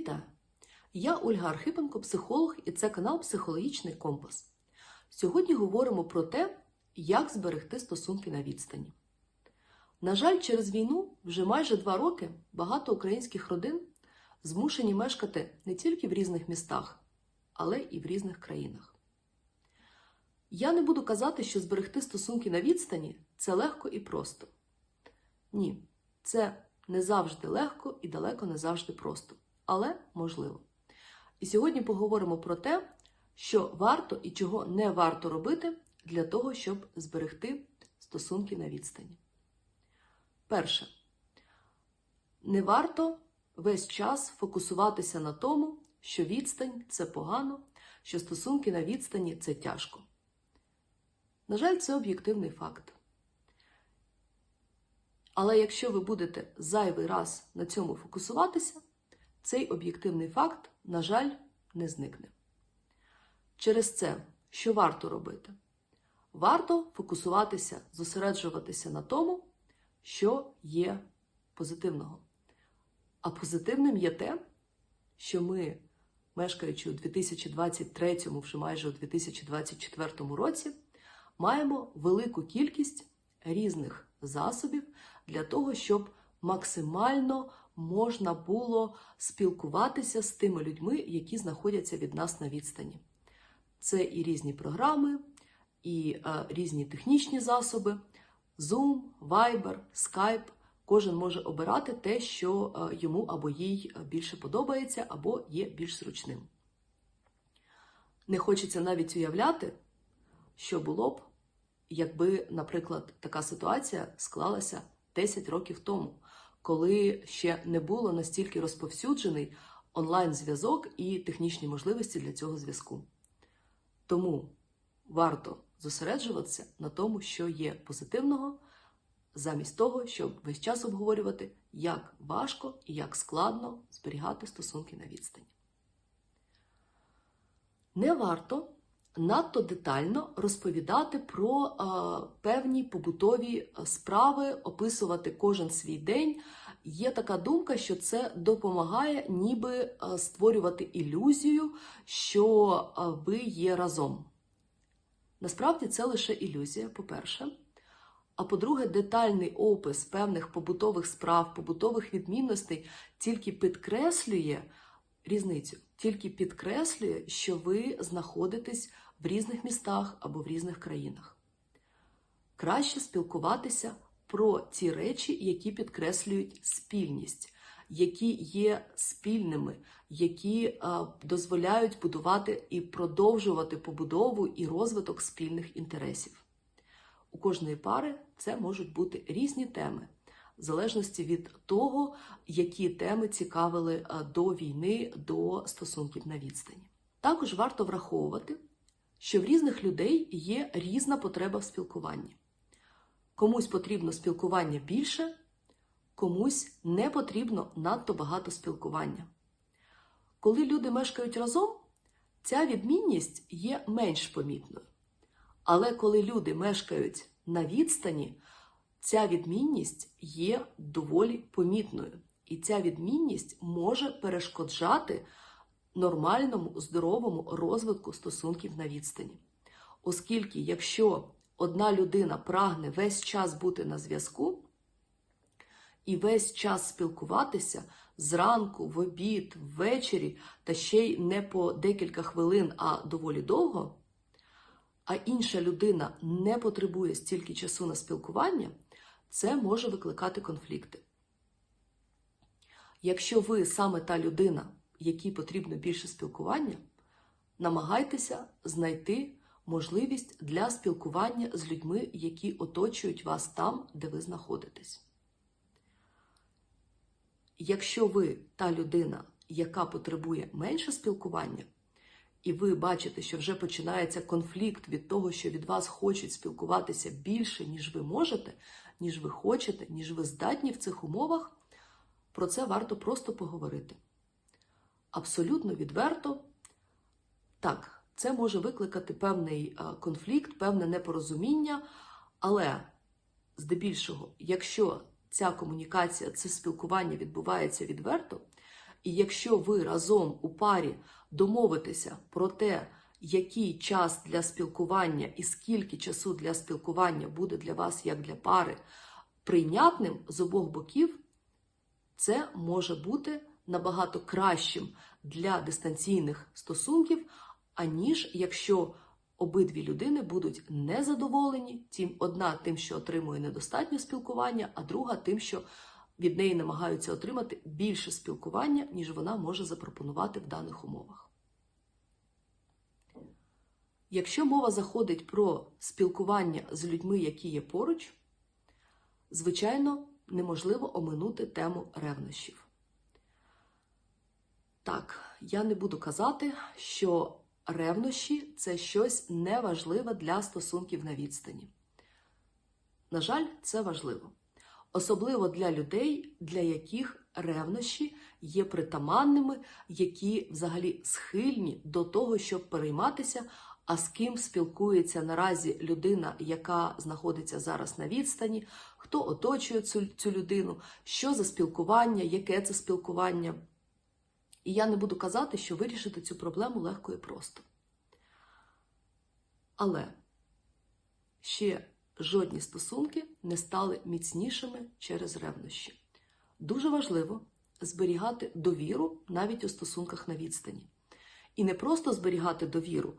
Вітаю! Я Ольга Архипенко, психолог, і це канал Психологічний Компас. Сьогодні говоримо про те, як зберегти стосунки на відстані. На жаль, через війну вже майже два роки багато українських родин змушені мешкати не тільки в різних містах, але і в різних країнах. Я не буду казати, що зберегти стосунки на відстані це легко і просто. Ні, це не завжди легко і далеко не завжди просто, але можливо. І сьогодні поговоримо про те, що варто і чого не варто робити для того, щоб зберегти стосунки на відстані. Перше, не варто весь час фокусуватися на тому, що відстань це погано, що стосунки на відстані це тяжко. На жаль, це об'єктивний факт. Але якщо ви будете зайвий раз на цьому фокусуватися, цей об'єктивний факт, на жаль, не зникне. Через це, що варто робити? Варто фокусуватися, зосереджуватися на тому, що є позитивного. А позитивним є те, що ми, мешкаючи у 2023, вже майже у 2024 році, маємо велику кількість різних засобів для того, щоб максимально можна було спілкуватися з тими людьми, які знаходяться від нас на відстані. Це і різні програми, і е, різні технічні засоби, Zoom, Viber, Skype. Кожен може обирати те, що е, йому або їй більше подобається, або є більш зручним. Не хочеться навіть уявляти, що було б, якби, наприклад, така ситуація склалася 10 років тому, коли ще не було настільки розповсюджений онлайн-зв'язок і технічні можливості для цього зв'язку. Тому варто зосереджуватися на тому, що є позитивного, замість того, щоб весь час обговорювати, як важко і як складно зберігати стосунки на відстані. Не варто надто детально розповідати про е, певні побутові справи, описувати кожен свій день. Є така думка, що це допомагає ніби е, створювати ілюзію, що е, ви є разом. Насправді це лише ілюзія, по-перше. А по-друге, детальний опис певних побутових справ, побутових відмінностей тільки підкреслює різницю, тільки підкреслює, що ви знаходитесь в різних містах або в різних країнах. Краще спілкуватися про ті речі, які підкреслюють спільність, які є спільними, які дозволяють будувати і продовжувати побудову і розвиток спільних інтересів. У кожної пари це можуть бути різні теми, в залежності від того, які теми цікавили до війни, до стосунків на відстані. Також варто враховувати, що в різних людей є різна потреба в спілкуванні. Комусь потрібно спілкування більше, комусь не потрібно надто багато спілкування. Коли люди мешкають разом, ця відмінність є менш помітною. Але коли люди мешкають на відстані, ця відмінність є доволі помітною. І ця відмінність може перешкоджати нормальному, здоровому розвитку стосунків на відстані. Оскільки, якщо одна людина прагне весь час бути на зв'язку і весь час спілкуватися зранку, в обід, ввечері, та ще й не по декілька хвилин, а доволі довго, а інша людина не потребує стільки часу на спілкування, це може викликати конфлікти. Якщо ви саме та людина, якій потрібно більше спілкування, намагайтеся знайти можливість для спілкування з людьми, які оточують вас там, де ви знаходитесь. Якщо ви та людина, яка потребує менше спілкування, і ви бачите, що вже починається конфлікт від того, що від вас хочуть спілкуватися більше, ніж ви можете, ніж ви хочете, ніж ви здатні в цих умовах, про це варто просто поговорити. Абсолютно відверто, так, це може викликати певний конфлікт, певне непорозуміння, але здебільшого, якщо ця комунікація, це спілкування відбувається відверто, І якщо ви разом у парі домовитеся про те, який час для спілкування і скільки часу для спілкування буде для вас як для пари прийнятним з обох боків, це може бути набагато кращим для дистанційних стосунків, аніж якщо обидві людини будуть незадоволені, тим одна тим, що отримує недостатньо спілкування, а друга тим, що від неї намагаються отримати більше спілкування, ніж вона може запропонувати в даних умовах. Якщо мова заходить про спілкування з людьми, які є поруч, звичайно, неможливо оминути тему ревнощів. Так, я не буду казати, що ревнощі це щось неважливе для стосунків на відстані. На жаль, це важливо. Особливо для людей, для яких ревнощі є притаманними, які взагалі схильні до того, щоб перейматися, а з ким спілкується наразі людина, яка знаходиться зараз на відстані, хто оточує цю, цю людину, що за спілкування, яке це спілкування. І я не буду казати, що вирішити цю проблему легко і просто. Але ще жодні стосунки не стали міцнішими через ревнощі. Дуже важливо зберігати довіру навіть у стосунках на відстані. І не просто зберігати довіру,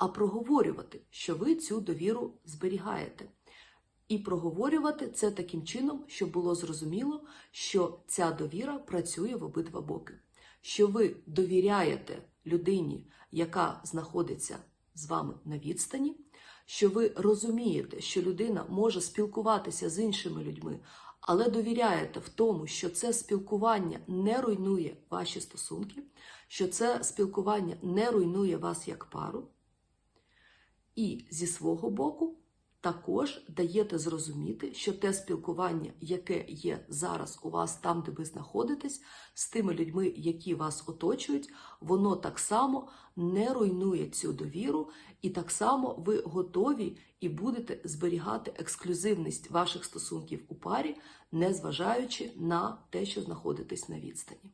а проговорювати, що ви цю довіру зберігаєте. І проговорювати це таким чином, щоб було зрозуміло, що ця довіра працює в обидва боки. Що ви довіряєте людині, яка знаходиться з вами на відстані, що ви розумієте, що людина може спілкуватися з іншими людьми, але довіряєте в тому, що це спілкування не руйнує ваші стосунки, що це спілкування не руйнує вас як пару. І зі свого боку також даєте зрозуміти, що те спілкування, яке є зараз у вас там, де ви знаходитесь, з тими людьми, які вас оточують, воно так само не руйнує цю довіру, і так само ви готові і будете зберігати ексклюзивність ваших стосунків у парі, незважаючи на те, що знаходитесь на відстані.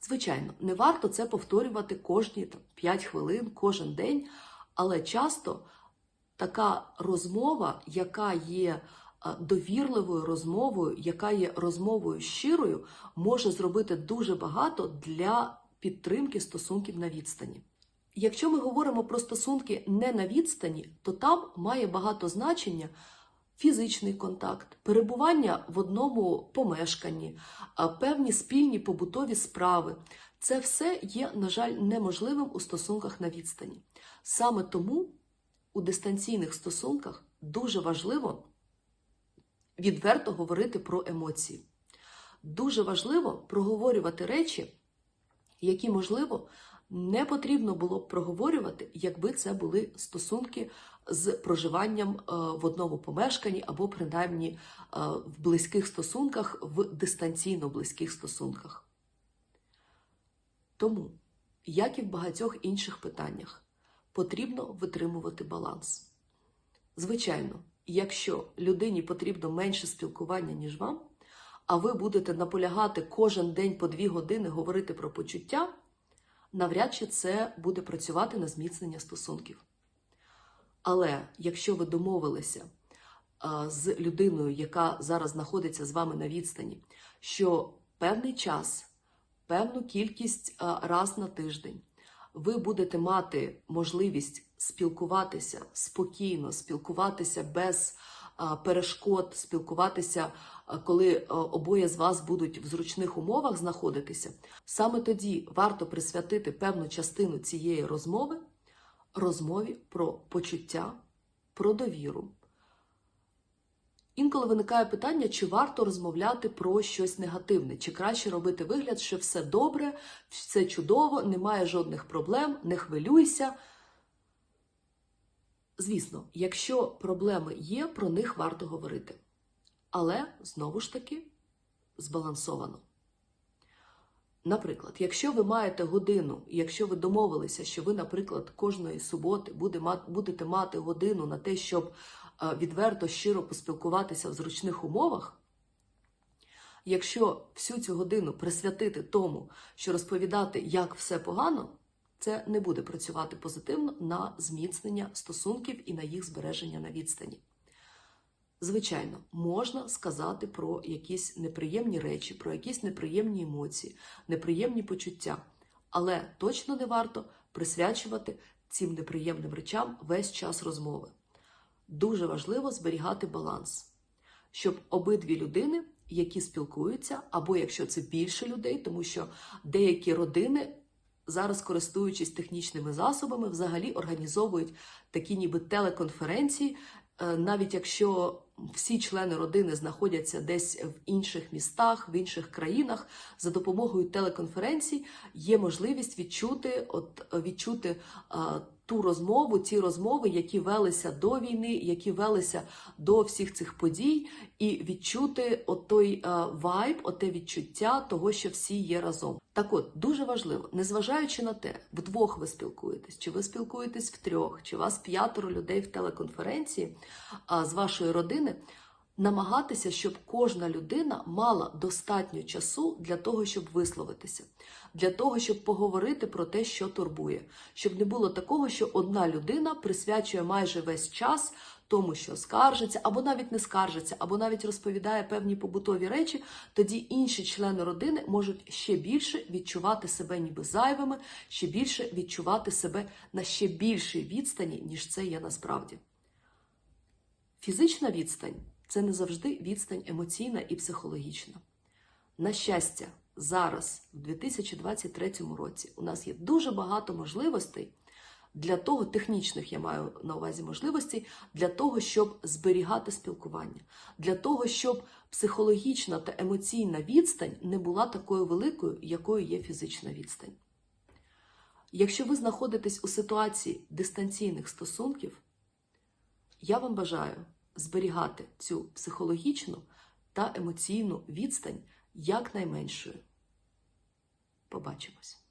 Звичайно, не варто це повторювати кожні там, 5 хвилин, кожен день, але часто така розмова, яка є довірливою розмовою, яка є розмовою щирою, може зробити дуже багато для підтримки стосунків на відстані. Якщо ми говоримо про стосунки не на відстані, то там має багато значення фізичний контакт, перебування в одному помешканні, певні спільні побутові справи. Це все є, на жаль, неможливим у стосунках на відстані. Саме тому у дистанційних стосунках дуже важливо відверто говорити про емоції. Дуже важливо проговорювати речі, які, можливо, не потрібно було б проговорювати, якби це були стосунки з проживанням в одному помешканні або, принаймні, в близьких стосунках, в дистанційно близьких стосунках. Тому, як і в багатьох інших питаннях, потрібно витримувати баланс. Звичайно, якщо людині потрібно менше спілкування, ніж вам, а ви будете наполягати кожен день по дві години говорити про почуття, навряд чи це буде працювати на зміцнення стосунків. Але якщо ви домовилися з людиною, яка зараз знаходиться з вами на відстані, що певний час, певну кількість раз на тиждень ви будете мати можливість спілкуватися спокійно, спілкуватися без перешкод, спілкуватися, коли обоє з вас будуть в зручних умовах знаходитися, саме тоді варто присвятити певну частину цієї розмови розмові про почуття, про довіру. Інколи виникає питання, чи варто розмовляти про щось негативне, чи краще робити вигляд, що все добре, все чудово, немає жодних проблем, не хвилюйся. Звісно, якщо проблеми є, про них варто говорити. Але, знову ж таки, збалансовано. Наприклад, якщо ви маєте годину, якщо ви домовилися, що ви, наприклад, кожної суботи будете мати годину на те, щоб відверто щиро поспілкуватися в зручних умовах, Якщо всю цю годину присвятити тому, що розповідати, як все погано, це не буде працювати позитивно на зміцнення стосунків і на їх збереження на відстані. Звичайно, можна сказати про якісь неприємні речі, про якісь неприємні емоції, неприємні почуття, але точно не варто присвячувати цим неприємним речам весь час розмови. Дуже важливо зберігати баланс, щоб обидві людини, які спілкуються, або якщо це більше людей, тому що деякі родини зараз, користуючись технічними засобами, взагалі організовують такі ніби телеконференції, Е, навіть якщо всі члени родини знаходяться десь в інших містах, в інших країнах, за допомогою телеконференцій є можливість відчути, от відчути а, ту розмову, ті розмови, які велися до війни, які велися до всіх цих подій, і відчути от той вайб, оте відчуття того, що всі є разом. Так от дуже важливо, незважаючи на те, вдвох ви спілкуєтесь, чи ви спілкуєтесь втрьох, чи у вас п'ятеро людей в телеконференції а, з вашої родини, намагатися, щоб кожна людина мала достатньо часу для того, щоб висловитися, для того, щоб поговорити про те, що турбує, щоб не було такого, що одна людина присвячує майже весь час тому, що скаржиться, або навіть не скаржиться, або навіть розповідає певні побутові речі, тоді інші члени родини можуть ще більше відчувати себе ніби зайвими, ще більше відчувати себе на ще більшій відстані, ніж це є насправді. Фізична відстань це не завжди відстань емоційна і психологічна. На щастя, зараз, в 2023 році, у нас є дуже багато можливостей для того, технічних я маю на увазі можливостей, для того, щоб зберігати спілкування, для того, щоб психологічна та емоційна відстань не була такою великою, якою є фізична відстань. Якщо ви знаходитесь у ситуації дистанційних стосунків, я вам бажаю зберігати цю психологічну та емоційну відстань якнайменшою. Побачимось!